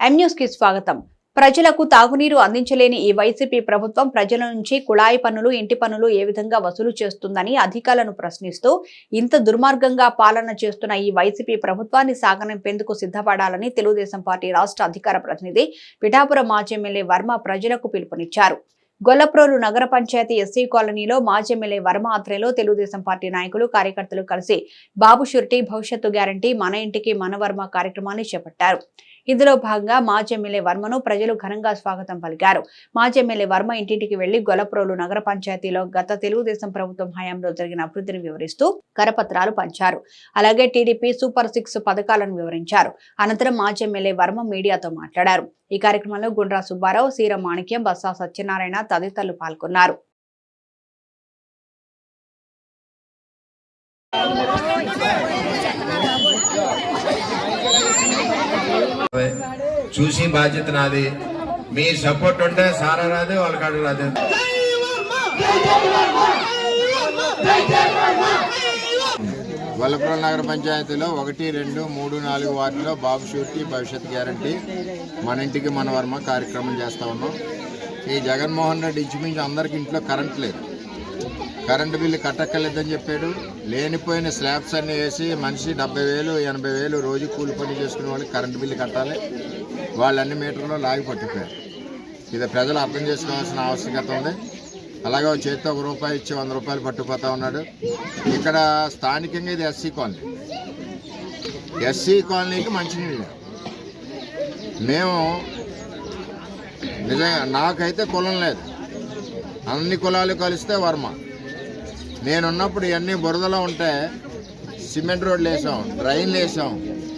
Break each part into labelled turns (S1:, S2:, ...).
S1: కి స్వాగతం. ప్రజలకు తాగునీరు అందించలేని ఈ వైసీపీ ప్రభుత్వం ప్రజల నుంచి కుళాయి పన్నులు ఇంటి పన్నులు ఏ విధంగా వసూలు చేస్తుందని అధికారులను ప్రశ్నిస్తూ ఇంత దుర్మార్గంగా పాలన చేస్తున్న ఈ వైసీపీ ప్రభుత్వాన్ని సాగనింపేందుకు సిద్ధపడాలని తెలుగుదేశం పార్టీ రాష్ట్ర అధికార ప్రతినిధి పిఠాపురం మాజీ ఎమ్మెల్యే వర్మ ప్రజలకు పిలుపునిచ్చారు. గొల్లప్రోలు నగర పంచాయతీ ఎస్సీ కాలనీలో మాజీ ఎమ్మెల్యే వర్మ ఆధ్వర్యంలో తెలుగుదేశం పార్టీ నాయకులు కార్యకర్తలు కలిసి బాబు షురిటీ భవిష్యత్తు గ్యారంటీ మన ఇంటికి మన వర్మ కార్యక్రమాన్ని చేపట్టారు. ఇందులో భాగంగా మాజీ ఎమ్మెల్యే వర్మను ప్రజలు ఘనంగా స్వాగతం పలికారు. మాజీ ఎమ్మెల్యే వర్మ ఇంటింటికి వెళ్ళి గొలప్రోలు నగర పంచాయతీలో గత తెలుగుదేశం ప్రభుత్వం హయాంలో జరిగిన అభివృద్ధిని వివరిస్తూ కరపత్రాలు పంచారు. అలాగే టీడీపీ సూపర్ సిక్స్ పథకాలను వివరించారు. అనంతరం మాజీ ఎమ్మెల్యే వర్మ మీడియాతో మాట్లాడారు. ఈ కార్యక్రమంలో గుండ్రా సుబ్బారావు సీర మాణిక్యం బస్సా సత్యనారాయణ తదితరులు పాల్గొన్నారు.
S2: చూసి బాధ్యత నాది. మీ సపోర్ట్ ఉంటే సారా రాదు వాళ్ళకాడు రాదు.
S3: వల్లపురం నగర పంచాయతీలో ఒకటి రెండు మూడు నాలుగు వార్డులో బాబు షూరిటీ భవిష్యత్ గ్యారంటీ మన ఇంటికి మన వర్మ కార్యక్రమం చేస్తూ ఉన్నాం. ఈ జగన్మోహన్ రెడ్డి ఇంచుమించు అందరికి ఇంట్లో కరెంట్ లేదు. కరెంటు బిల్లు కట్టక్కర్లేదని చెప్పాడు. లేనిపోయిన స్లాబ్స్ అన్నీ వేసి మనిషి డెబ్బై వేలు ఎనభై వేలు రోజు కూలి పని చేసుకునే వాళ్ళకి కరెంటు బిల్లు కట్టాలి. వాళ్ళు అన్ని మీటర్లో లాగి పట్టుకుపోయారు ఇది ప్రజలు అర్థం చేసుకోవాల్సిన ఆవశ్యకత ఉంది. అలాగే చేతితో ఒక రూపాయి ఇచ్చి వంద రూపాయలు పట్టుకుపోతా ఉన్నాడు. ఇక్కడ స్థానికంగా ఇది ఎస్సీ కాలనీ. ఎస్సీ కాలనీకి మంచినీళ్ళు మేము నిజంగా నాకైతే కులం లేదు. అన్ని కులాలు కలిస్తే వర్మ. నేనున్నప్పుడు ఇవన్నీ బురదలో ఉంటే సిమెంట్ రోడ్లు వేసాం డ్రైన్లు వేసాం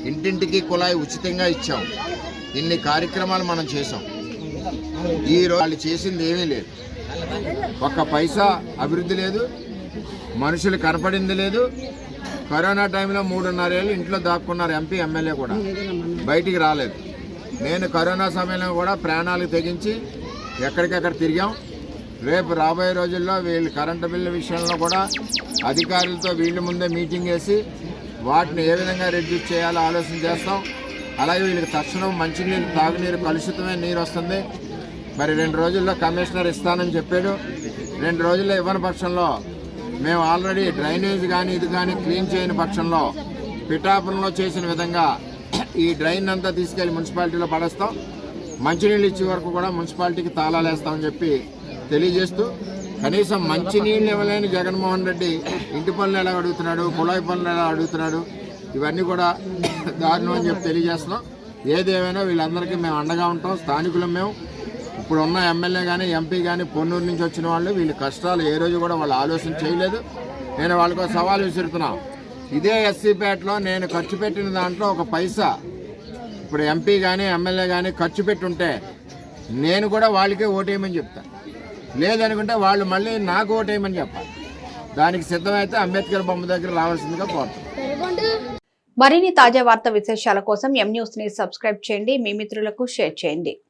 S3: ఇంటింటికి కుళాయి ఉచితంగా ఇచ్చాం. ఇన్ని కార్యక్రమాలు మనం చేసాం. ఈ వాళ్ళు చేసింది ఏమీ లేదు. ఒక్క పైసా అభివృద్ధి లేదు మనుషులు కనపడింది లేదు. కరోనా టైంలో మూడున్నరేళ్ళు ఇంట్లో దాక్కున్నారు ఎంపీ ఎమ్మెల్యే కూడా. బయటికి రాలేదు. నేను కరోనా సమయంలో కూడా ప్రాణాలు తెగించి ఎక్కడికక్కడ తిరిగాం. రేపు రాబోయే రోజుల్లో వీళ్ళు కరెంటు బిల్లు విషయంలో కూడా అధికారులతో వీళ్ళ ముందే మీటింగ్ వేసి వాటిని ఏ విధంగా రెడ్యూస్ చేయాలో ఆలోచన చేస్తాం. అలాగే వీళ్ళకి తక్షణం మంచినీరు తాగునీరు కలుషితమైన నీరు వస్తుంది. మరి రెండు రోజుల్లో కమిషనర్ ఇస్తానని చెప్పాడు. రెండు రోజుల్లో ఇవ్వని పక్షంలో మేము ఆల్రెడీ డ్రైనేజ్ కానీ ఇది కానీ క్లీన్ చేయని పక్షంలో పిఠాపురంలో చేసిన విధంగా ఈ డ్రైన్ అంతా తీసుకెళ్ళి మున్సిపాలిటీలో పడేస్తాం. మంచినీళ్ళు ఇచ్చే వరకు కూడా మున్సిపాలిటీకి తాళాలు వేస్తామని చెప్పి తెలియజేస్తూ కనీసం మంచినీళ్ళు ఇవ్వలేని జగన్మోహన్ రెడ్డి ఇంటి పనులు ఎలా అడుగుతున్నాడు కుళాయి పనులు ఎలా అడుగుతున్నాడు ఇవన్నీ కూడా దారుణం అని చెప్పి తెలియజేస్తున్నాం. ఏదేమైనా వీళ్ళందరికీ మేము అండగా ఉంటాం స్థానికులం మేము. ఇప్పుడు ఉన్న ఎమ్మెల్యే కానీ ఎంపీ కానీ పొన్నూరు నుంచి వచ్చిన వాళ్ళు వీళ్ళ కష్టాలు ఏ రోజు కూడా వాళ్ళు ఆలోచన చేయలేదు. నేను వాళ్ళకు ఒక సవాల్ విసురుతున్నా. ఇదే ఎస్సీపేటలో నేను ఖర్చు పెట్టిన దాంట్లో ఒక పైసా ఇప్పుడు ఎంపీ కానీ ఎమ్మెల్యే కానీ ఖర్చు పెట్టుంటే నేను కూడా వాళ్ళకే ఓటేయమని చెప్తాను లేదనుకుంటే వాళ్ళు మళ్ళీ నాకు ఓటేయమని చెప్పాలి. దానికి సిద్ధమైతే అంబేద్కర్ బొమ్మ దగ్గర రావాల్సిందిగా కోరుతాం
S1: మరిన్ని తాజా వార్త విశేషాల కోసం ఎం న్యూస్ని సబ్స్క్రైబ్ చేయండి. మీ మిత్రులకు షేర్ చేయండి.